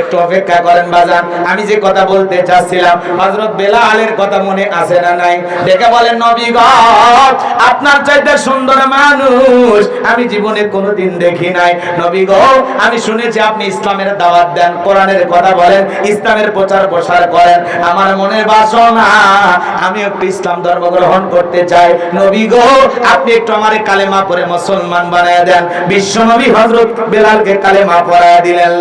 একটু অপেক্ষা করেন বাজান। আমি যে কথা বলতে চাচ্ছিলাম, হযরত বেলালের কথা মনে আছে না নাই? ডেকে বলেন, নবী আপনার চাইতে সুন্দর মানুষ আমি জীবনে কোনোদিন দেখি নাই। নবী আমি শুনেছি আপনি ইসলামের দাওয়াত দেন, কোরআনের কথা বলেন, ইসলামের প্রচার প্রসার করেন। আমার মনের বাসনা, আমি একটু ইসলাম ধর্ম গ্রহণ করতে চাই। নবী গো, আপনি একটু আমারে কালেমা পড়ে মুসলমান বানায় দেন। বিশ্ব নবী হযরত বেলালকে কালেমা পড়ায় দিলেন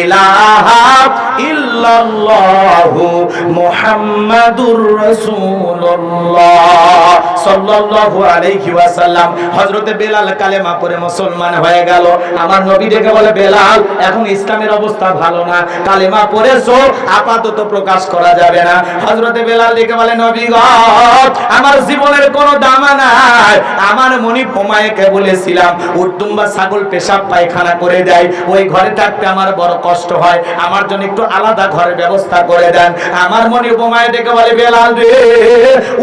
ইলাহা মুহাম্মাদুর রাসূলুল্লাহ সাল্লাল্লাহু বেলাল কালেমা পড়ে মুসলমান হয়ে গেল। আমার নবী ডেকে বলে, বেলাল, এখন ইসলামের অবস্থা ভালো না। কালেমা পড়েছো আপাতত প্রকাশ করা যাবে না। হযরতে বেলাল ডেকে বলে, নবী আমার জীবনের কোনো দামা নাই আমার মনি বোমায়েকে বলেছিলাম উর্দুম্বা ছাগল পেশাব পায়খানা করে দেয়। ওই ঘরে থাকতে আমার বড় কষ্ট হয়। আমার জন্য একটু আলাদা ঘরের ব্যবস্থা করে দেন। আমার মনি বোমায় ডেকে বলে, বেলাল রে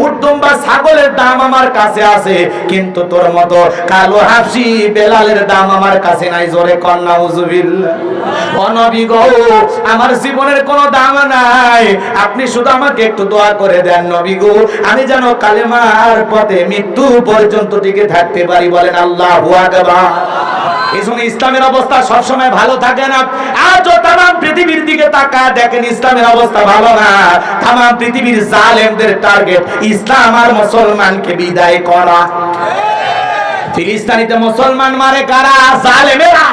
উর্দুম্বা ছাগলের দাম আমার কাছে আছে, কিন্তু তোর মতো কালো হাসি বেলালের দাম আমার কাছে নাই। জোরে কন্যা অনবী আমার জীবনের কোনো দাম নাই। আপনি শুধু আমাকে একটু দোয়া করে দেন নবী গো। আমি যেন কালেমার পথে মৃত্যু পর্যন্ত টিকে থাকতে পারি বলেন আল্লাহ ইসলামের অবস্থা সবসময় ভালো থাকে না। আজও তাম পৃথিবীর দিকে তাকা দেখেন ইসলামের অবস্থা ভালো না। তাম পৃথিবীর জালেমদের টার্গেট ইসলাম আর মুসলমানকে বিদায় করা। ফিলিস্তানিতে মুসলমান মারে কারা? জালেমেরা।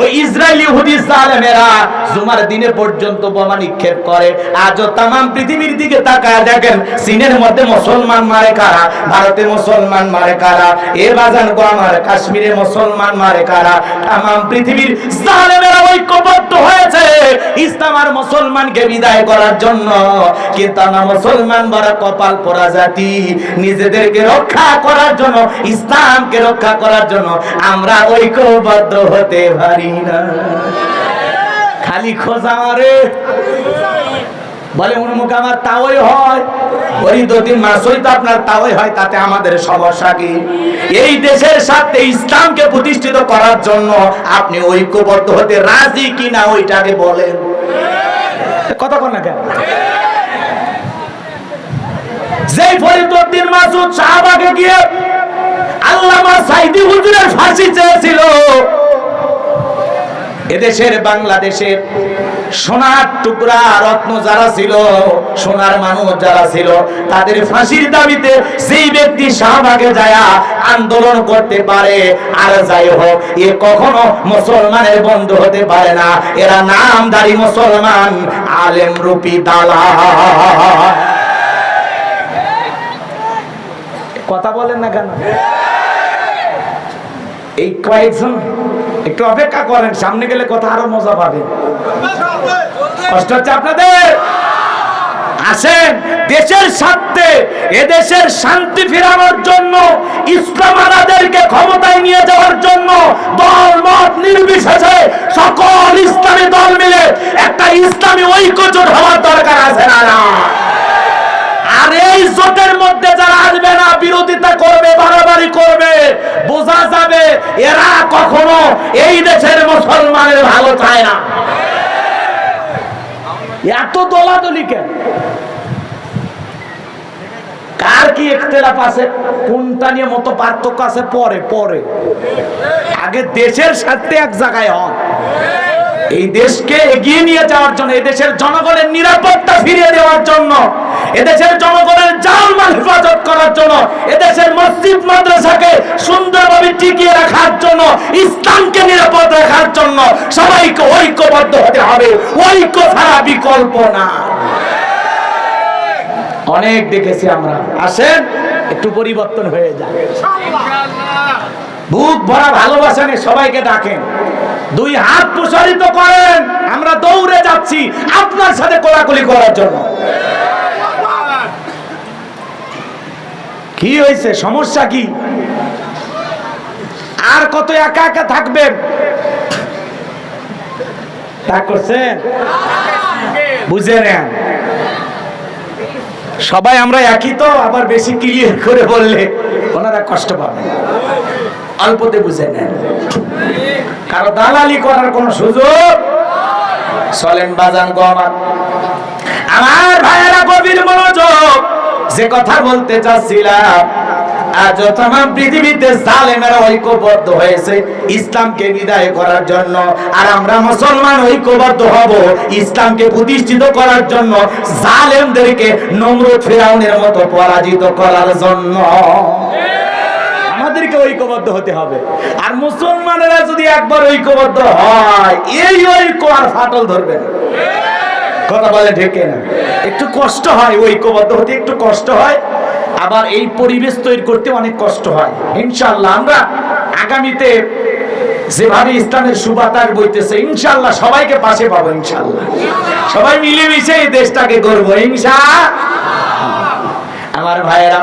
ওই ইসরায়েলি হুদি জালেমেরা জুমার দিনে পর্যন্ত বোমা নিক্ষেপ করে। আজও তাম পৃথিবীর দিকে তাকায় দেখেন, চীনের মধ্যে মুসলমান মারে কারা, ভারতে মুসলমান মারে কারা, এ বাজান গো আমার কাশ্মীরে মুসলমান মারে কারা তাম পৃথিবীর জালেমেরা ঐক্যবদ্ধ হয়েছে। ইসলাম আর মুসলমানকে বিদায় করার জন্য। কিন্তু আমরা মুসলমান বড় কপাল পোড়া জাতি। নিজেদেরকে রক্ষা করার জন্য, ইসলামকে রক্ষা করার জন্য আমরা ঐক্যবদ্ধ হতে পারি। খালি খোঁজা মারে। বলে উন্মুখ আমার তাওই হয়। ওই দুদিন মাসই তো আপনার তাওই হয়, তাতে আমাদের সমস্যা কি? এই দেশের সাথে ইসলামকে প্রতিষ্ঠিত করার জন্য আপনি ঐক্যবদ্ধ হতে রাজি কিনা, ওইটাকে বলেন। কথা কন না কেন? যেই ফরিদুদ্দিন মাসুদ শাহবাগে গিয়ে আল্লামা সাইদি হুজুরের ফাঁসি চেয়েছিল এদেশের বাংলাদেশের সোনার টুকরা রত্ন যারা ছিল, সোনার মানুষ যারা ছিল, তাদের ফাঁসির দাবিতে সেই ব্যক্তি শাহবাগে যায়া, আন্দোলন করতে পারে, আর যাই হোক, এ কখনো মুসলমানের বন্ধু হতে পারে না। এরা নামদারি মুসলমান, আলেম রূপী দালা কথা বলেন না কেন? এই কয়েকজন একটু অপেক্ষা করেন, সামনে গেলে কথা আরও মজা পাবেন কষ্ট হচ্ছে আপনাদের? আসেন, দেশের স্বার্থে, এদেশের শান্তি ফেরানোর জন্য, ইসলাম আলাদেরকে ক্ষমতায় নিয়ে যাওয়ার জন্য দল মত নির্বিশেষে সকল ইসলামী দল মিলে একটা ইসলামী ঐক্যজোট হওয়ার দরকার আছে আর এই জোটের মধ্যে যারা আসবে না, বিরোধিতা করবে, বাড়াবাড়ি করবে, বোঝা এরা কখনো এই দেশের মুসলমানের ভালো চায় না। এত দলাদলি কেন? কার কি ইখতিলাফ আছে? কোনটা নিয়ে মতো পার্থক্য আছে? পরে পরে। আগে দেশের সাথে এক জায়গায় হন। এই দেশকে এগিয়ে নিয়ে যাওয়ার জন্য এই দেশের জনগণের নিরাপত্তা ফিরিয়ে দেওয়ার জন্য এদেশের জনগণের জানমাল হেফাজত করার জন্য এদেশের মসজিদ মাদ্রাসাকে সুন্দরভাবে টিকিয়ে রাখার জন্য ইসলামকে নিরাপদ রাখার জন্য সবাইকে ঐক্যবদ্ধ হতে হবে। ঐক্য ছাড়া বিকল্প না। অনেক দেখেছি আমরা। আসেন একটু পরিবর্তন হয়ে যায় বুক ভরা ভালোবাসা নিয়ে সবাইকে ডাকেন। দুই হাত প্রসারিত করেন। আমরা দৌড়ে যাচ্ছি আপনার সাথে কোলাকুলি করার জন্য। কি হয়েছে? সমস্যা কি? আর কত একা একা থাকবেন? তা করছেন? বুঝে নেন। সবাই আমরা একই তো, আবার বেশি ক্লিয়ার করে বললে ওনারা কষ্ট পাবে অল্পতে বুঝে নেন। কারও দালালি করার কোনো সুযোগ? চলেন বাজান গো আমার। আমার ভাইয়েরা গভীর মনোযোগ যে কথা বলতে চাচ্ছিলাম আজ তাম পৃথিবীতে জালেমেরা ঐক্যবদ্ধ হয়েছে, ইসলামকে বিদায় করার জন্য, আর আমরা মুসলমান ঐক্যবদ্ধ হব, ইসলামকে প্রতিষ্ঠিত করার জন্য, জালেমদেরকে নমরুদ ফেরাউনের মতো পরাজিত করার জন্য। আমাদেরকে ঐক্যবদ্ধ হতে হবে। আর মুসলমানেরা যদি একবার ঐক্যবদ্ধ হয়, এই ঐক্য আর ফাটল ধরবে না। কথা বলে ঢেকে না একটু কষ্ট হয় ঐক্যবদ্ধ হতে, একটু কষ্ট হয়। আবার এই পরিবেশ তৈরি করতে অনেক কষ্ট হয়। ইনশাআল্লাহ আমরা আগামীতে যেভাবে ইসলামের সুবাতাস বইতেছে ইনশাল্লাহ সবাইকে পাশে পাবো ইনশাল্লাহ সবাই মিলেমিশে এই দেশটাকে করব ইনশা আমার ভাইয়েরা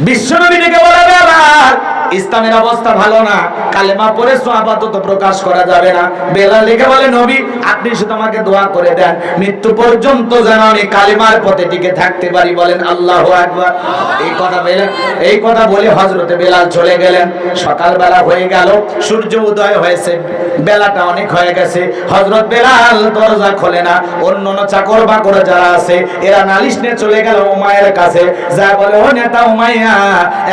বিশ্বনবী ডেকে বলে বেলাল ইসলামের অবস্থা ভালো না, কালেমা পড়ে আপাতত প্রকাশ করা যাবে না। বেলাল লিখে বলে, নবী, আপনি শুধু আমাকে দোয়া করে দেন। মৃত্যু পর্যন্ত যেন আমি কালেমার পথে টিকে থাকতে পারি। বলেন, আল্লাহ আকবার। এই কথা বলে, এই কথা বলে হজরতে বেলাল চলে গেলেন। সকালবেলা হয়ে গেল, সূর্য উদয় হয়েছে, বেলাটা অনেক হয়ে গেছে। হজরত বেলাল দরজা খোলে না, অন্য চাকর বাকর যারা আছে, এরা নালিশ নিয়ে চলে গেল উমায়ের কাছে। যা বলে, ও নেতা উমাইয়া,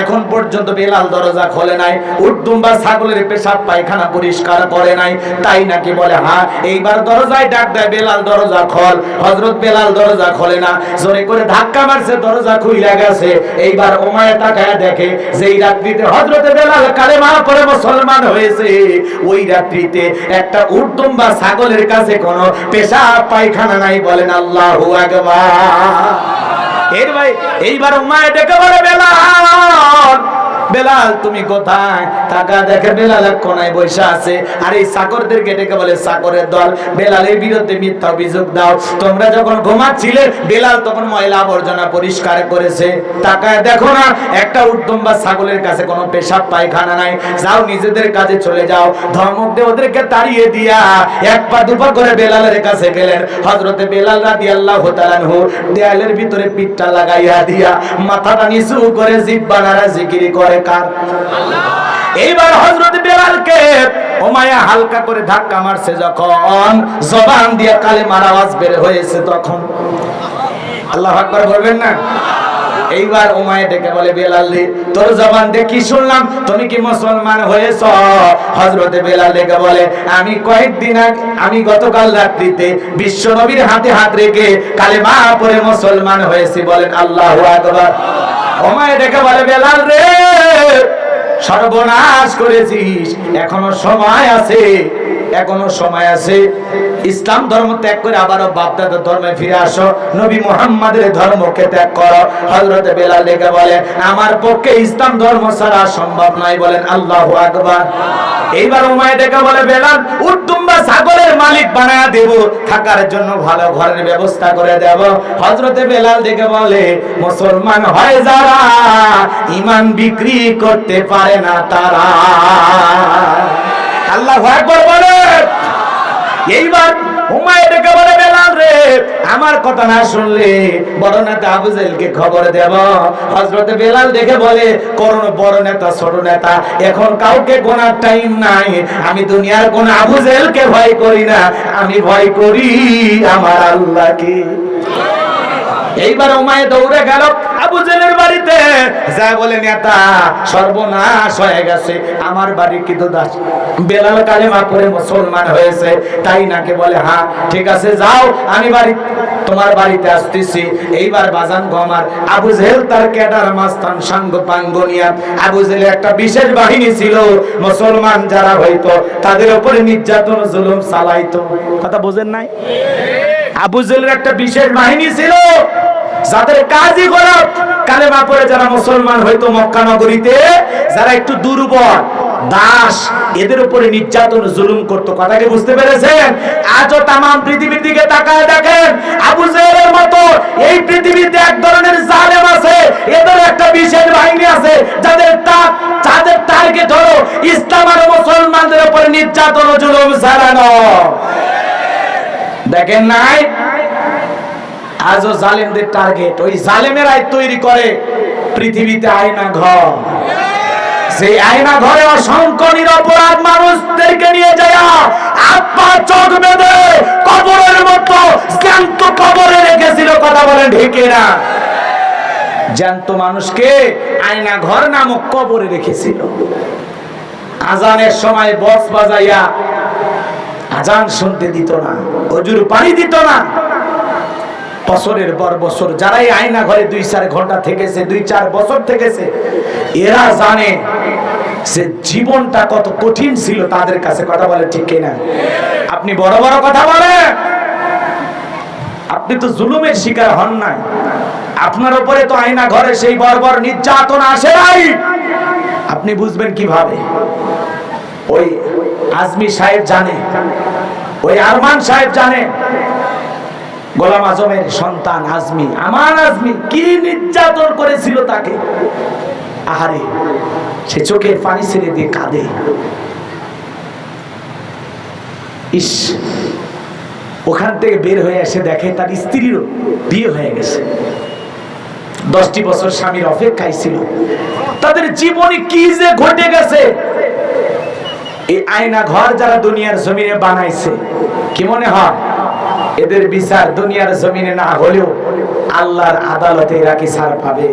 এখন পর্যন্ত বেলাল দরজা খোলে নাই, উর্দুম বা ছাগলের পেশাব পায়খানা পরিষ্কার করে নাই, তাই নাকি বলে হ্যাঁ এইবার দরজায় ডাক দেয়, বেলাল দরজা খোল। হজরত বেলাল দরজা খোলে না, জোরে করে ধাক্কা মারছে, দরজা খুইলা গেছে। এইবার ওমায়া তাকায় দেখে যে এই রাত্রিতে হজরতে বেলাল কালেমা পরে মুসলমান হয়েছে, ওই রাত্রিতে একটা উর্দুম বা ছাগলের কাছে কোনো পেশাব পায়খানা নাই, বলেন আল্লাহু আকবার। এর ভাই, এইবার উমায় ডেকে বলে, বেলাল বেলাল, তুমি কোথায়? টাকা দেখে বেলাল এক কোনায় বসে আছে। আর এই চাকরদেরকে ডেকে বলে চাকরের দল, বেলালের বিরুদ্ধে মিথ্যা অভিযোগ দাও। তোমরা যখন ঘুমাচ্ছিলে, বেলাল তখন ময়লা আবর্জনা পরিষ্কার করেছে। টাকায় দেখো না, একটা উদ্যম বা ছাগলের কাছে কোনো পেশাব, পায়খানা নাই। যাও নিজেদের কাজে চলে যাও। ধর্মক দিয়ে ওদেরকে তাড়িয়ে দিয়া এক পা দুপা করে বেলালের কাছে গেলেন। হজরতে বেলাল রাদি আল্লাহ দেয়ালের ভিতরে পিঠটা লাগাইয়া দিয়া মাথাটা নিচু করে জিব্বা নাড়া জিকিরি করে। কার এইবার হজরত বেলালকে ওমায়া হালকা করে ধাক্কা মারছে যখন জবান দিয়ে কালেমার আওয়াজ বের হয়েছে তখন। আল্লাহ আকবার বলবেন না? এইবার উমায় ডেকে বলে, বেলাল তোর জবান কি শুনলাম? তুমি কি মুসলমান হয়েছ? হজরতে বেলাল ডেকে বলে, আমি কয়েকদিন আগে, আমি গতকাল রাত্রিতে বিশ্ব নবীর হাতে হাত রেখে কালেমা পরে মুসলমান হয়েছি। বলেন, আল্লাহু আকবার। উমায় ডেকে বলে বেলাল রে সর্বনাশ করেছিস এখনও সময় আছে। এখনও সময় আছে। ইসলাম ধর্ম ত্যাগ করে আবারও বাপদাদার ধর্মে ফিরে আসো। নবী মুহাম্মাদের ধর্মকে ত্যাগ করো। হযরতে বেলাল লেগে বলে আমার পক্ষে ইসলাম ধর্ম ছাড়া সম্ভব নয়। বলেন, আল্লাহু আকবার। এইবার উমায় ডেকে বলে, বেলাল উদ্দুম্বা ছাগলের মালিক বানায় দেব। থাকার জন্য ভালো ঘরের ব্যবস্থা করে দেব। হযরতে বেলাল ডেকে বলে, মুসলমান হয় যারা ইমান বিক্রি করতে পারে না তারা। আল্লাহ এইবার আমার কথা না শুনলে বড় নেতা আবু জেলকে খবর দেব। হজরতে বেলাল দেখে বলে কোন বড় নেতা, ছোট নেতা, এখন কাউকে গোনার টাইম নাই। আমি দুনিয়ার কোন আবু জেলকে ভয় করি না। আমি ভয় করি আমার আল্লাহকে। এইবার ওমায় দৌড়ে গেল আবু জেলের বাড়িতে। যা বলে, নেতা, সর্বনাশ হয়ে গেছে। আমার বাড়ি কিন্তু দাস বেলাল কালেমা পড়ে মুসলমান হয়েছে। তাই নাকি বলে হ্যাঁ ঠিক আছে, যাও, আমি বাড়ি, তোমার বাড়িতে আসতেছি। এইবার বাজান গমার আবু জেল তার ক্যাডার মাস্তান সাঙ্গ পাঙ্গনিয়া। আবু জেলের একটা বিশেষ বাহিনী ছিল। মুসলমান যারা হইতো, তাদের উপরে নির্যাতন, জুলুম চালাইতো। কথা বোঝেন নাই? আবু জেলের একটা বিশেষ বাহিনী ছিল, যাদের কাজই করা, কালেমা পড়ে যারা মুসলমান হয়তো মক্কা নগরীতে, যারা একটু দুর্বল, দাস, এদের উপরে নির্যাতন, জুলুম করতো। কথা কি বুঝতে পেরেছেন? আজও তাম পৃথিবীর দিকে তাকায় দেখেন, আবু জেলের মতো এই পৃথিবীতে এক ধরনের জালেম আছে এদের একটা বিশেষ বাহিনী আছে, যাদের তা যাদের টার্গেট হলো ইসলাম আর মুসলমানদের উপরে নির্যাতন জুলুম চালানো দেখেন নাই? আজও জালেমদের টার্গেট ওই জালেমের আয় তৈরি করে পৃথিবীতে আয়না ঘর। সেই আয়না ঘরে অসংখ্য নিরপরাধ মানুষদেরকে নিয়ে যায় আপা চোখ বেঁধে কবরের মতো জ্যান্ত কবরে রেখেছিল, কথা বলে ঢেকে না জ্যান্ত মানুষকে আয়না ঘর নামক কবরে রেখেছিল। আজানের সময় বস বাজাইয়া আজান শুনতে দিত না অজুর পানি দিত না। বছরের পর বছর যারাই আয়না ঘরে দুই চার ঘণ্টা থেকেছে, দুই চার বছর থেকেছে, এরা জানে যে জীবনটা কত কঠিন ছিল, তাদের কাছে কথা বলে ঠিক কিনা। আপনি বড় বড় কথা বলেন। আপনি তো জুলুমের শিকার হন নাই। আপনার উপরে তো আয়না ঘরে সেই বর্বর নির্যাতন আসে নাই। আপনি বুঝবেন কীভাবে? ওই আজমি সাহেব জানে ওই আরমান সাহেব জানে। গোলাম আজমের সন্তান আজমি, আমার আজমি কি নির্যাতন করেছিল তাকে? আহারে, সে চোখে পানি ছেড়ে দিয়ে কাঁদে। ইস, ওখান থেকে বের হয়ে এসে দেখে তার স্ত্রীরও বিয়ে হয়ে গেছে। দশটি বছর স্বামীর অপেক্ষায় ছিল। তাদের জীবনে কি যে ঘটে গেছে এই আয়না ঘর যারা দুনিয়ার জমিনে বানাইছে, কি মনে হয়? এদের বিচার দুনিয়ার জমিনে না হলেও আল্লাহর আদালতে এরা কি ছাড় পাবে?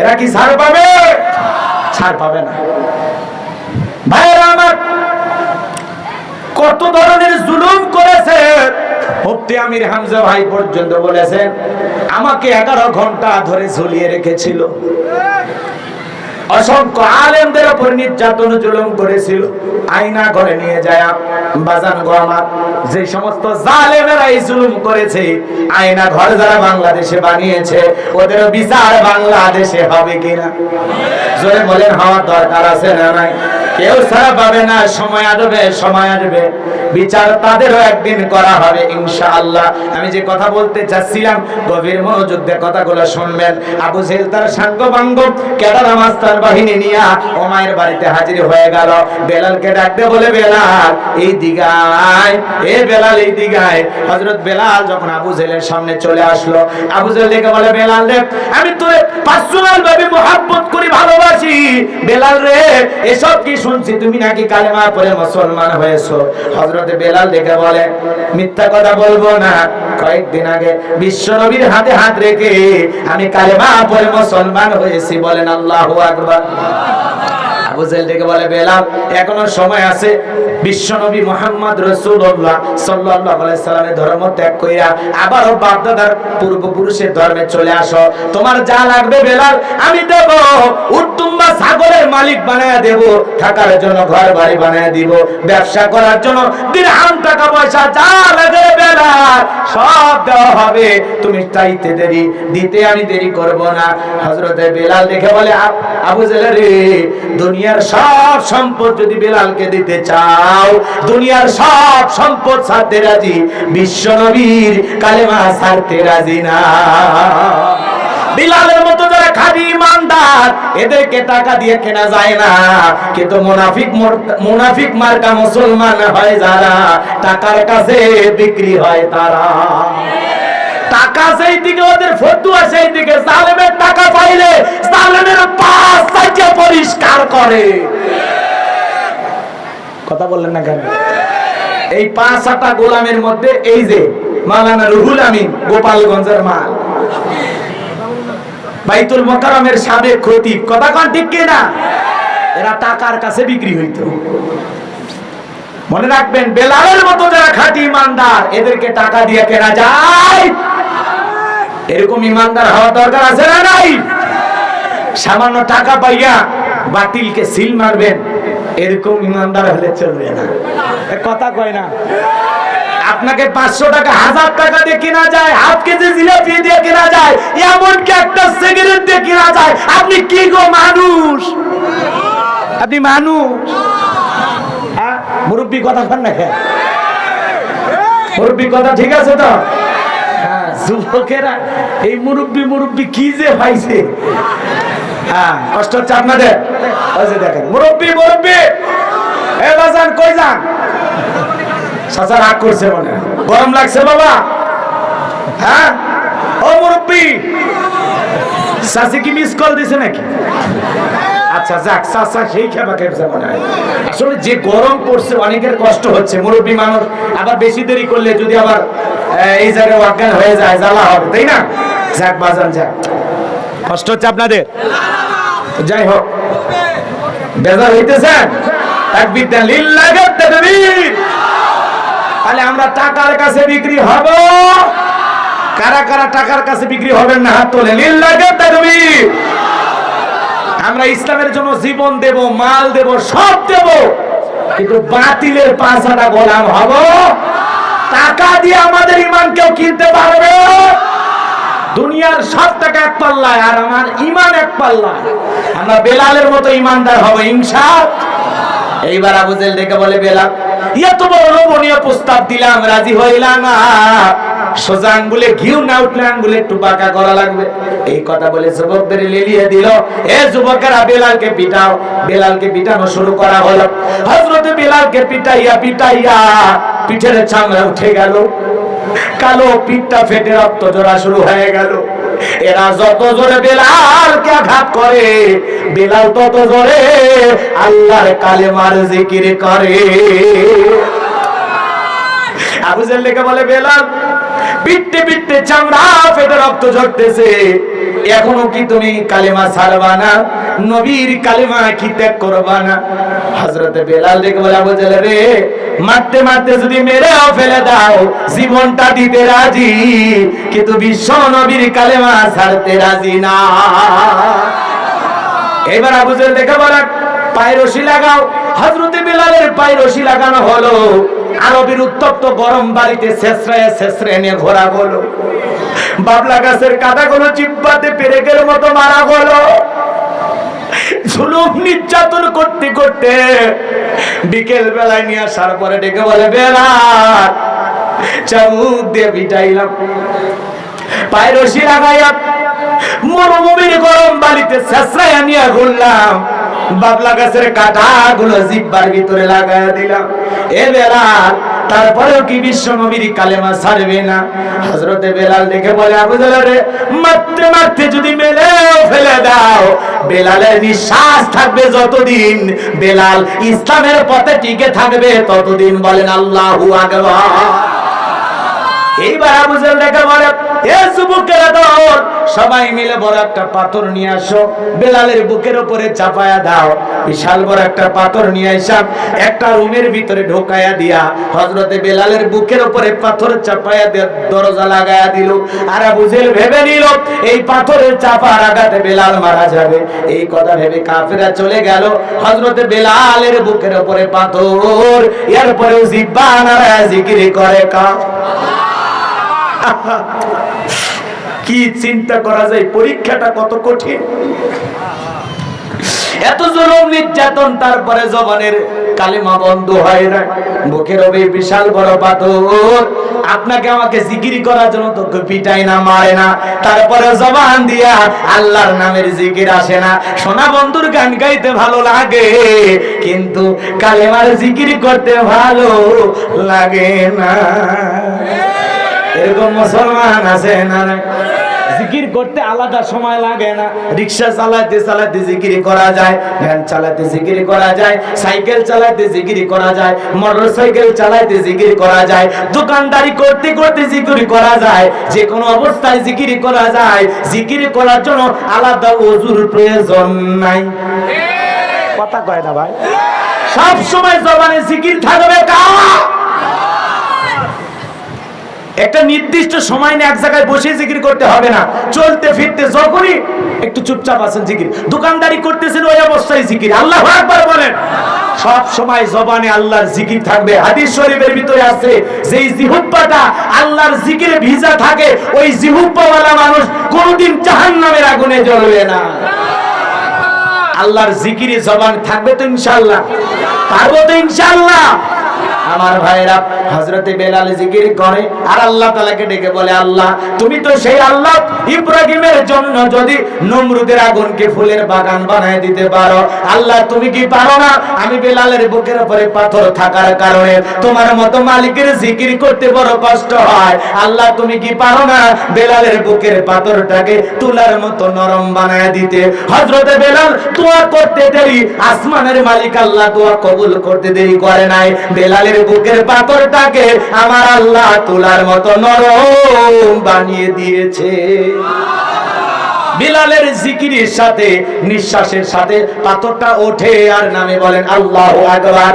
এরা কি ছাড় পাবে? ছাড় পাবে না। ভাইয়েরা আমার, কত ধরনের জুলুম করেছে? মুফতি আমির হামজা ভাই পর্যন্ত বলেছেন, আমাকে এগারো ঘণ্টা ধরে ঝুলিয়ে রেখেছিল। অসংখ্য আলেমদের উপর নির্যাতন জুলুম করেছিল। আয়না ঘরে নিয়ে যায় বাজান গো আমার। যে সমস্ত জালেমেরা এই জুলুম করেছে, আয়না ঘর যারা বাংলাদেশে বানিয়েছে, ওদের বিচার বাংলাদেশে হবে কিনা? জোরে বলেন, হওয়ার দরকার আছে না নাই? কেউ ছাড়া পাবে না, সময় আসবে সময় আসবে। বিচার তাদেরও একদিন করা হবে, ইনশাআল্লাহ। আমি যে কথা বলতে চাচ্ছিলাম, গভীর মনোযোগ দিয়ে কথাগুলো শুনবেন। আবু জেল তার সাঙ্গ বাঙ্গ কেদারা মাস্টার বাহিনী নিয়া ও মায়ের বাড়িতে হাজির হয়ে গেল। বেলালকে ডাকতে বলে, বেলাল, এই দিগায় এ বেলাল, এই দিগায় হযরত বেলাল যখন আবু জেলের সামনে চলে আসলো, আবু জেল বলে, বেলাল আমি পার্সোনাল ভাবে করি, ভালোবাসি। বেলাল রে, এসব কি শুনছি? তুমি নাকি কালেমা মুসলমান হয়েছো? হযরতে বেলাল দেখে বলে, মিথ্যা কথা বলব না। কয়েকদিন আগে বিশ্ব নবীর হাতে হাত রেখে আমি কালেমা পড়ে মুসলমান হয়েছি বলেন আল্লাহু আকবার। আবু জেল থেকে বলে বেলাল এখনও সময় আছে বিশ্বনবী মোহাম্মদ রসুল্লাহ আলাইহি সাল্লামের ধর্ম ত্যাগ কইরা আবারও বাপদাদার পূর্বপুরুষের ধর্মে চলে আসো। তোমার যা লাগবে বেলাল, আমি দেব। উত্তুম্বা ছাগলের মালিক বানায়া দেব। থাকার জন্য ঘর বাড়ি বানায়া দিব। ব্যবসা করার জন্য দিরহাম টাকা পয়সা যা লাগে বেলাল, সব দেওয়া হবে। তুমি চাইতে দেরি, দিতে আমি দেরি করব না। হজরতে বেলাল দেখে বলে, "আ- আবু জেলে রে, দুনিয়ার সব সম্পদ যদি বেলালকে দিতে চাও দুনিয়ার সব সম্পদ ছাড়তে রাজি, বিশ্ব নবীর কালেমা ছাড়তে রাজি না। বিলালের মতো যারা খাঁটি ইমানদার, এদেরকে টাকা দিয়ে কেনা যায় না। কিন্তু মুনাফিক মুনাফিক মার্কা মুসলমান হয় যারা, টাকার কাছে বিক্রি হয় তারা। টাকা সেই দিকে ওদের ফতুয়া, সেই দিকে জালেমের টাকা পাইলে জালেমের পাঁচ চারটে পরিষ্কার করে। কথা বললেন না কেন? এই পাঁচ আটা গোলামের মধ্যে এই যে মালানা রুহুল আমিন, গোপালগঞ্জের মাল। বাইতুল মোকারমের সাবেক খতিব। কথা কন ঠিক কিনা? এরা টাকার কাছে বিক্রি হইতো। মনে রাখবেন, বেলালের মতো যারা খাঁটি ইমানদার, এদেরকে টাকা দিয়ে কেনা যায়। এরকম ইমানদার হওয়া দরকার আছে না নাই? সামান্য টাকা পাইয়া বাতিলকে সিল মারবেন। এরকম ইমানদার হলে চলবে না। কথা কয় না। আপনাকে পাঁচশো টাকা, হাজার টাকা দিয়ে কেনা যায়, হাফ কেজি জিলাপি দিয়ে কেনা যায়, এমনকি একটা সিগারেট দিয়ে কেনা যায়। আপনি কি গো মানুষ? আপনি মানুষ? হ্যাঁ? মুরব্বী কথা কন না খেয়ে মুরব্বী কথা ঠিক আছে তো? হ্যাঁ যুবকেরা, এই মুরব্বী মুরব্বী কি যে পাইছে? হ্যাঁ কষ্ট মুরব্বী এ বাজান রাগ করছে গরম লাগছে হ্যাঁ? ও মিস কল দিছে নাকি? আচ্ছা যাক আসলে যে গরম পড়ছে, অনেকের কষ্ট হচ্ছে। মুরব্বী মানুষ আবার বেশি দেরি করলে যদি আবার এই জায়গায় অজ্ঞান হয়ে যায়, জ্বালা হবে, তাই না? যাক, বাজান, যাক। কষ্ট হচ্ছে আপনাদের? যাই হোক, বেজার হইতেছেন তাকবীর দেন লিল্লাহি তাকবীর তাহলে আমরা টাকার কাছে বিক্রি হব। কারা কারা টাকার কাছে বিক্রি হবেন না, হাত তোলে লিল্লাহি তাকবীর আমরা ইসলামের জন্য জীবন দেব, মাল দেব, সব দেব। কিন্তু বাতিলের পাঁচাটা গোলাম হব। টাকা দিয়ে আমাদের ইমান কেউ কিনতে পারবে দুনিয়ার সব টাকা এক পাল্লায় আর আমার ইমান এক পাল্লায়। আমরা বেলালের মতো ইমানদার হব, ইনশা এইবার আবু জেল ডেকে বলে, বেলাল ইয়া বড় লোভনীয় প্রস্তাব দিলাম, রাজি হইলা না। সোজা আঙ্গুলে ঘিউ না উঠলে আঙ্গুলে একটু বাঁকা করা লাগবে। এই কথা বলে যুবকদের লেলিয়ে দিল। এ যুবকেরা, বেলালকে পিটাও। বেলালকে পিটানো শুরু করা হলো। হযরতে বেলালকে পিটাইয়া পিটাইয়া পিঠের চামড়া উঠে গেল। কালো পিঠটা ফেটে রক্ত জোড়া শুরু হয়ে গেল। এরা যত জোরে বেলালকে আঘাত করে, বেলাল তত জোরে আল্লাহর কালেমার জিকির করে। আবু জেল বলে, বেলাল পিটতে পিটতে চামড়া ফেটে রক্ত ঝরতেছে। এখনও কি তুমি কালেমা ছাড়বা না? নবীর কালেমা কি ত্যাগ করবা না? হযরতে বেলাল দেখে বলে, আবু জেল রে, মারতে মারতে যদি মেরেও ফেলে দাও, জীবনটা দিতে রাজি। কিন্তু বিশ্ব নবীর কালেমা ছাড়তে রাজি না। এবার আবু জেল দেখে বলে পায়ে লাগাও। হযরতে বেলালের পায়ে লাগানো হলো। আরবের উত্তপ্ত গরম বাড়িতে শেষরায় শেষরে নিয়ে ঘোরা হলো বাবলা গাছের কাটাগুলো চিপ্পাতে পেরেকের মতো মারা হলো জুলুম নির্যাতন করতে করতে বিকেল বেলায় নিয়ে আসার পরে ডেকে বলে বেলার চামুক দিয়ে পিটাইলাম। পায়ের রশি লাগাইয়া মরুভূমির গরম বাড়িতে শেষরাইয়া নিয়ে ঘুরলাম। বাবলা গাছের কাটা গুলো জিব্বার ভিতরে লাগাইয়া দিলাম। এ বেলাল, তারপরেও কি বিশ্ব নবীর কালেমা ছাড়বে না? হজরতে বেলাল দেখে বলে, আবু রে, মারতে মারতে যদি মেলেও ফেলে দাও, বেলালের নিঃশ্বাস থাকবে যতদিন, বেলাল ইসলামের পথে টিকে থাকবে ততদিন বলেন আল্লাহু আকবার। এইবার আবু জেল দেখে বলে সবাই মিলে বড় একটা পাথর নিয়ে আসো, বেলালের বুকের উপরে চাপায়া দাও, বিশাল বড় একটা পাথর নিয়ে আইসাম একটা রুমের ভিতরে ঢোকায়া দিয়া হজরতে বেলালের বুকের উপরে পাথর চাপায়া দরজা লাগায়া দিল। আর আবু জেল ভেবে নিল, এই পাথরের চাপার আঘাতে বেলাল মারা যাবে। এই কথা ভেবে কাফেরা চলে গেল হজরতে বেলালের বুকের উপরে পাথর, এরপরেও জিব্বা নারায় জিকিরি করে কা কি চিন্তা করা যায়? পরীক্ষাটা কত কঠিন? এত জুলুম নির্যাতন, তারপরে জবানের কালিমা বন্ধ হয় না। বুকের ওবে বিশাল বড় পাথর। আপনাকে আমাকে জিকিরি করার জন্য তো পিটাই না, মারে না। তারপরে জবান দিয়া আল্লাহর নামের জিকির আসে না। সোনা বন্ধুর গান গাইতে ভালো লাগে, কিন্তু কালেমার জিকির করতে ভালো লাগে না। এরকম মুসলমান আছে না? জিকির করতে আলাদা সময় লাগে না। রিক্সা চালাতে চালাতে জিকির করা যায় ভ্যান চালাতে জিকির করা যায় সাইকেল চালাতে জিকির করা যায় মোটর সাইকেল চালাতে জিকির করা যায় দোকানদারি করতে করতে জিকির করা যায় যে কোনো অবস্থায় জিকির করা যায় জিকির করার জন্য আলাদা ওজুর প্রয়োজন নাই। কথা কয় না ভাই। সব সময় জবানে জিকির থাকবে কা নির্দিষ্ট সময় নিয়ে এক জায়গায় বসে জিকির করতে হবে না। চলতে ফিরতে যখনই একটু চুপচাপ আছেন জিকির। দোকানদারি করতেছেন ওই অবস্থায় জিকির। আল্লাহ একবার বলেন। সব সময় জবানে আল্লাহর জিকির থাকবে। হাদিস শরীফের ভিতরে আছে, যেই জিহুব্বাটা আল্লাহর জিকিরে ভিজা থাকে, ওই জিহুব্বাওয়ালা মানুষ কোনোদিন জাহান্নামের আগুনে জ্বলবে না। আল্লাহর জিকিরে জবান থাকবে তো ইনশাআল্লাহ। পারব তো ইনশাআল্লাহ। আমার ভাইরা হজরতে বেলাল জিকির করে আর আল্লাহ তালাকে ডেকে বলে, আল্লাহ, তুমি তো সেই আল্লাহ ইব্রাহিমের জন্য যদি নমরুদের আগুনকে ফুলের বাগান বানায় দিতে পারো। আল্লাহ, তুমি কি পারো না? আমি বেলালের বুকের উপরে পাথর থাকার কারণে তোমার মতো মালিকের জিকির করতে বড় কষ্ট হয়। আল্লাহ, তুমি কি পারো না বেলালের বুকের পাথরটাকে তুলার মতো নরম বানায় দিতে? হজরতে বেলাল দোয়া করতে দেরি, আসমানের মালিক আল্লাহ দোয়া কবুল করতে দেরি করে নাই। বেলালের বুকের পাথরটাকে আমার আল্লাহ তোলার মতো নরম বানিয়ে দিয়েছে। বিলালের জিকিরির সাথে, নিঃশ্বাসের সাথে পাথরটা ওঠে আর নামে বলেন আল্লাহ আকবার।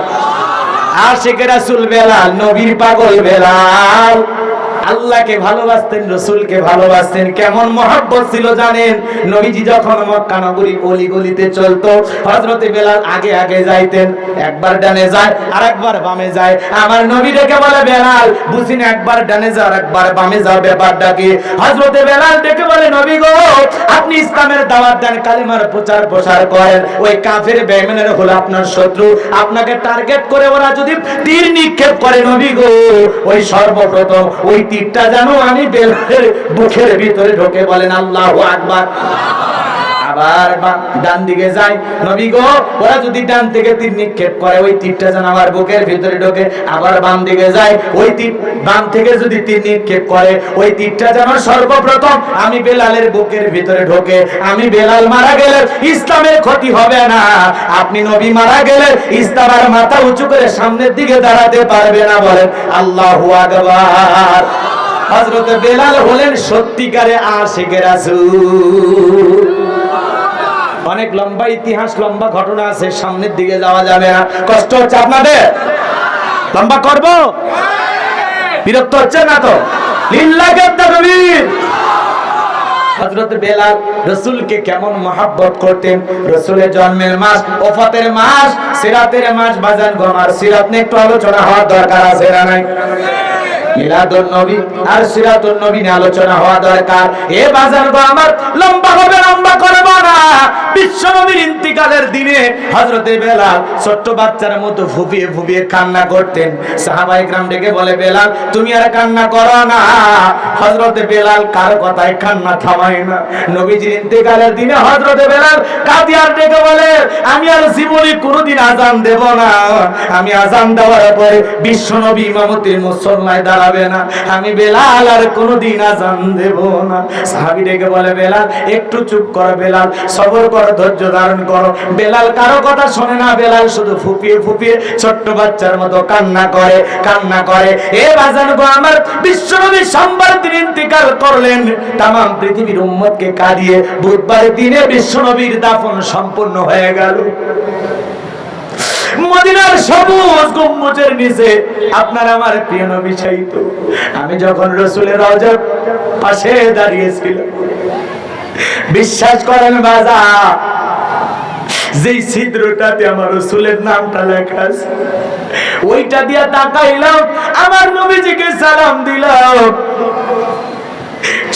আশেকেরা চুল বেলাল, নবীর পাগল বেলাল। আল্লাহকে ভালোবাসতেন, রসুলকে ভালোবাসতেন। কেমন মহাব্বত ছিল জানেন? নবীজি যখন মক্কা নগরী অলি গলিতে চলতো, হযরতে বেলাল আগে আগে যাইতেন। একবার ডানে যায় আর একবার বামে যায়। আমার নবী ডেকে বলে, বেলাল বুঝিন একবার ডানে যাও আর একবার বামে যাও ব্যাপারটা কি? হযরতে বেলাল ডেকে বলে, নবী গো, আপনি ইসলামের দাওয়াত দেন, কালিমার প্রচার প্রসার করেন। ওই কাফের বেঈমানের হলো আপনার শত্রু। আপনাকে টার্গেট করে ওরা যদি তীর নিক্ষেপ করে, নবী গো, ওই সর্বপ্রথম ওই তীরটা জানো আমি বেলের বুকের ভিতরে ঢোকে বলেন আল্লাহ আকবার। আবার ডান দিকে যায়। নবী গো, ওরা যদি ডান থেকে তীর নিক্ষেপ করে, ওই তীরটা যেন আমার বুকের ভিতরে ঢোকে। আবার বাম দিকে যায়, ওই তীর বাম থেকে যদি তীর নিক্ষেপ করে, ওই তীরটা যেন সর্বপ্রথম আমি বেলালের বুকের ভিতরে ঢোকে। আমি বেলাল মারা গেলে ইসলামের ক্ষতি হবে না। আপনি নবী মারা গেলে ইসলাম আর মাথা উঁচু করে সামনের দিকে দাঁড়াতে পারবে না বলেন আল্লাহু আকবার। হযরত বেলাল হলেন সত্যিকারে আশিকের রাসূল। অনেক লম্বা ইতিহাস, লম্বা ঘটনা আছে, সামনের দিকে যাওয়া যাবে না। কষ্ট হচ্ছে আপনাদের? লম্বা করব? বিরক্ত হচ্ছে না তো? রাসূলকে কেমন করতেন? জন্মের মাস মাস, সিরাতের মাস, বাজান সিরাত একটু আলোচনা হওয়ার দরকার আছে মিলাদুন নবী আর সিরাতুন নবী নিয়ে আলোচনা হওয়া দরকার। এ বাজার আমার, লম্বা হবে, লম্বা করব না। ইন্তিকালের দিনে হযরতে বেলাল বাচ্চার মতো কান্না করতেন। গ্রাম ডেকে বলে, বেলাল, তুমি আর কান্না করো না। হযরতে বেলাল কার কথায় কান্না থামায় না। নবীজির ইন্তিকালের দিনে হযরতে বেলাল কাদিয়ার ডেকে বলে, আমি আর জীবনে কোনোদিন আজান দেব না। আমি আজান দেওয়ার পরে বিশ্ব নবী ইমামতির মুসল্লায় দাঁড়াবে না। আমি বেলাল আর কোনোদিন আজান দেব না। সাহাবি ডেকে বলে, বেলাল, একটু চুপ কর বেলাল, সবর কর, ধৈর্য ধারণ করো। বেলাল কারও কথা শোনে না, বেলাল শুধু ফুপিয়ে ফুপিয়ে ছোট্ট বাচ্চার মতো কান্না করে কান্না করে। এ বাজান গো আমার, বিশ্বনবী সোমবার দিন ইন্তিকাল করলেন। তাম পৃথিবীর উম্মতকে কাঁদিয়ে বুধবার দিনে বিশ্বনবীর দাফন সম্পূর্ণ হয়ে গেল। মদিনার সবুজ গম্বুজের নিচে আপনার আমার প্রিয় নবী চাইতো। আমি যখন রসুলের রজার পাশে দাঁড়িয়েছিলাম, বিশ্বাস করেন বাজা, যেই ছিদ্রটাতে আমার রসুলের নামটা লেখা আছে, ওইটা দিয়া তাকাইলাম, আমার নবীজিকে সালাম দিলাম।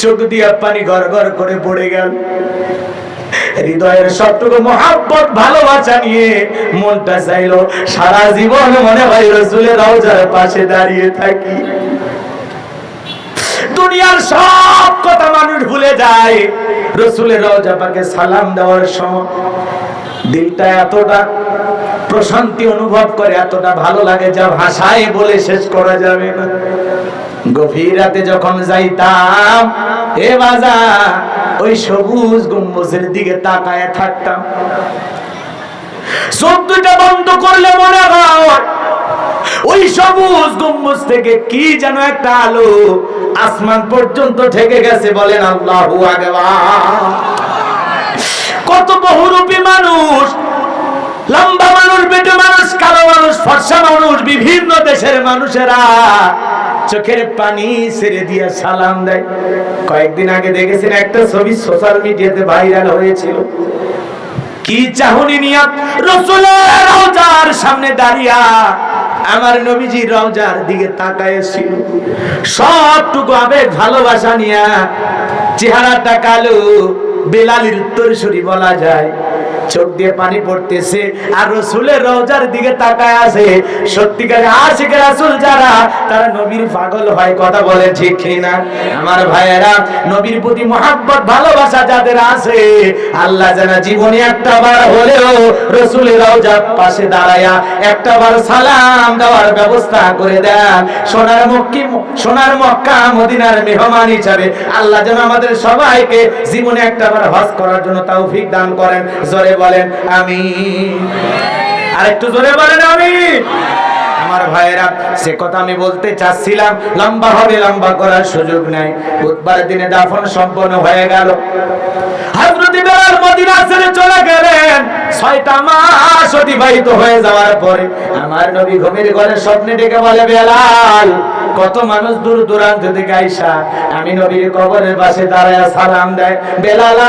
চোখ দিয়া পানি ঘর ঘর করে পড়ে গেল। হৃদয়ের সবটুকু মহাব্বত, ভালোবাসা নিয়ে মনটা চাইলো, সারা জীবন মনে হয় রসুলের রওজার পাশে দাঁড়িয়ে থাকি। দুনিয়ার সব কথা মানুষ ভুলে যায়, রসুলের রওজা পাকে সালাম দেওয়ার সময়। দিলটা এতটা প্রশান্তি অনুভব করে, এতটা ভালো লাগে যা ভাষায় বলে শেষ করা যাবে না। গভীর রাতে যখন যাইতাম, এ বাজা ওই সবুজ গম্বুজের দিকে তাকায় থাকতাম। চোখ দুইটা বন্ধ করলে মনে হয়, ওই সবুজ গম্বুজ থেকে কি যেন একটা আলো আসমান পর্যন্ত ঠেকে গেছে বলেন আল্লাহু আকবার। কত বহুরূপী মানুষ লম্বা মানুষ, বেটে মানুষ, কালো মানুষ, ফর্সা মানুষ, বিভিন্ন দেশের মানুষেরা চোখের পানি ছেড়ে দিয়ে সালাম দেয়। কয়েকদিন আগে দেখেছেন একটা ছবি সোশ্যাল মিডিয়াতে ভাইরাল হয়েছিল। কি চাহনি নিয়া রসুলের রওজার সামনে দাঁড়িয়া আমার নবীজি রওজার দিকে তাকাইছিল। সবটুকু আবেগ, ভালোবাসা নিয়া চেহারাটা কালো, বেলালির উত্তরসূরি বলা যায়। চোখ দিয়ে পানি পড়তেছে আর রসুলের রওজার দিকে তাকায় আছে। সত্যিকারে আশিকের রাসূল যারা, তারা নবীর পাগল হয় কথা বলে ঠিক কিনা? আমার ভাইয়েরা, নবীর প্রতি মহাব্বত, ভালোবাসা যাদের আছে, আল্লাহ জানা জীবনে একটা বার হলেও রসুলের রওজার পাশে দাঁড়ায়া একটা বার সালাম দেওয়ার ব্যবস্থা করে দেন। সোনার মক্কি, সোনার মক্কা, মদিনার মেহমান হিসাবে আল্লাহ যেন আমাদের সবাইকে জীবনে একটা বার হজ করার জন্য তৌফিক দান করেন। জোরে বলেন আমি আর একটু জোরে বলেন আমি আমার ভাইয়েরা, সে কথা আমি বলতে চাচ্ছিলাম, লম্বা হবে, লম্বা করার সুযোগ নাই। বুধবার দিনে দাফন সম্পন্ন হয়ে গেল। আমার নবী ঘুমের ঘরে স্বপ্নে ডেকে বলে, বেলাল কত মানুষ দূর দূরান্ত থেকে আইসা, আমি নবীর কবরের পাশে দাঁড়ায় সালাম দেয় বেলাল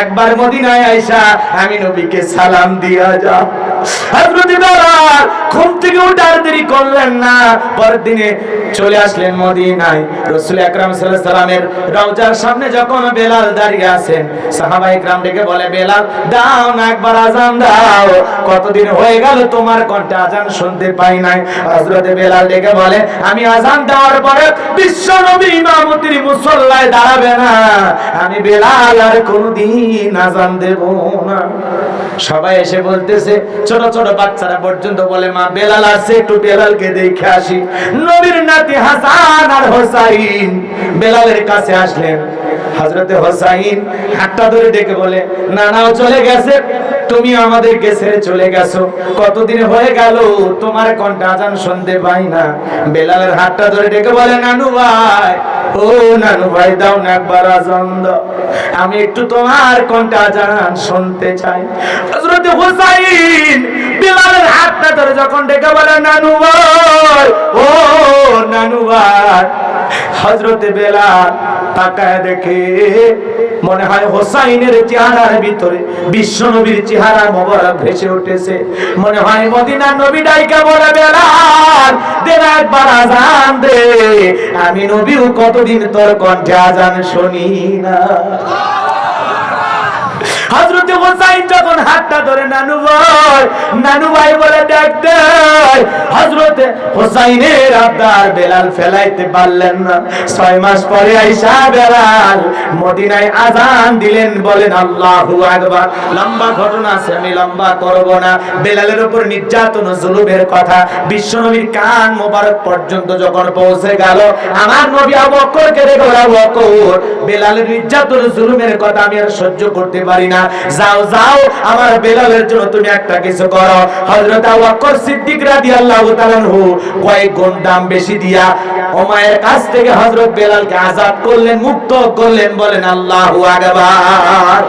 একবার মদিনায় আইসা, আমি নবীকে সালাম দিয়া যা ঘুম থেকে উঠার দেরি করলেন না চলে আসলেন মদিনায়। রাসূল আকরাম রওজার সামনে যখন বেলাল দাঁড়িয়ে আছেন, সাহাবা ইকরাম ডেকে বলে, বেলাল, দাও না একবার আজান দাও। কতদিন হয়ে গেল তোমার কণ্ঠে আজান শুনতে পাই নাই? হযরত বেলাল ডেকে বলে, আমি আজান দেওয়ার পরে বিশ্ব নবী ইমামতির মুসল্লায় দাঁড়াবে না। আমি বেলাল আর কোনদিন আজান দেব না। সবাই এসে বলতেছে, ছোট ছোট বাচ্চারা পর্যন্ত বলে, মা, বেলাল আসছে, একটু বেলালকে দেখে আসি। নবীর নাতি হাসান আর হোসাইন বেলালের কাছে আসলেন। হজরতে হোসাইন হাতটা ধরে ডেকে বলে, নানাও চলে গেছে। তুমি আমাদেরকে ছেড়ে চলে গেছো। কতদিন হয়ে গেল? তোমার কণ্ঠ আজান শুনতে পাই না। বেলালের হাতটা ধরে ডেকে বলে, নানু ভাই, ও নানু ভাই, দাও না একবার আজান দাও। আমি একটু তোমার কণ্ঠ আজান শুনতে চাই। হযরত হুসাইন বিলালের হাতটা ধরে যখন ডেকে বলে, নানু ভাই, ও নানু ভাই, হযরতে বেলাল তাকায় দেখে মনে হয় হোসাইনের চেহারার ভিতরে বিশ্ব নবীর চেহারা মোবারক ভেসে উঠেছে। মনে হয় মদিনা নবী ডাইকা বলে বেলাল দেন একবার আজান দে। আমি নবীও কতদিন তোর কণ্ঠে আজান শুনি না। হযরত হোসাইন যখন হাতটা ধরে নানু ভাই নানু ভাই বলে ডাকতে হযরত হোসাইনের আব্দার বেলাল ফেলাইতে পারলেন না। ছয় মাস পরে আইসা বেলাল মদিনায় আজান দিলেন, বলেন, আল্লাহু আকবার। লম্বা ঘটনা আছে, আমি লম্বা করব না। বেলালের উপর নির্যাতন ও জুলুমের কথা বিশ্বনবীর কান মোবারক পর্যন্ত যখন পৌঁছে গেল, আমার নবী আবু বকরকে দেখো, আবু বেলালের নির্যাতন জুলুমের কথা আমি আর সহ্য করতে পারি না। যাও যাও আমার বেলালের জন্য তুমি একটা কিছু করো। হযরত আবু বকর সিদ্দিক রাদিয়াল্লাহু তাআলা হু কয়েক গুণ দাম বেশি দিয়া ওমায়ের কাছ থেকে হযরত বেলালকে আজাদ করলেন, মুক্ত করলেন, বলেন, আল্লাহু আকবার।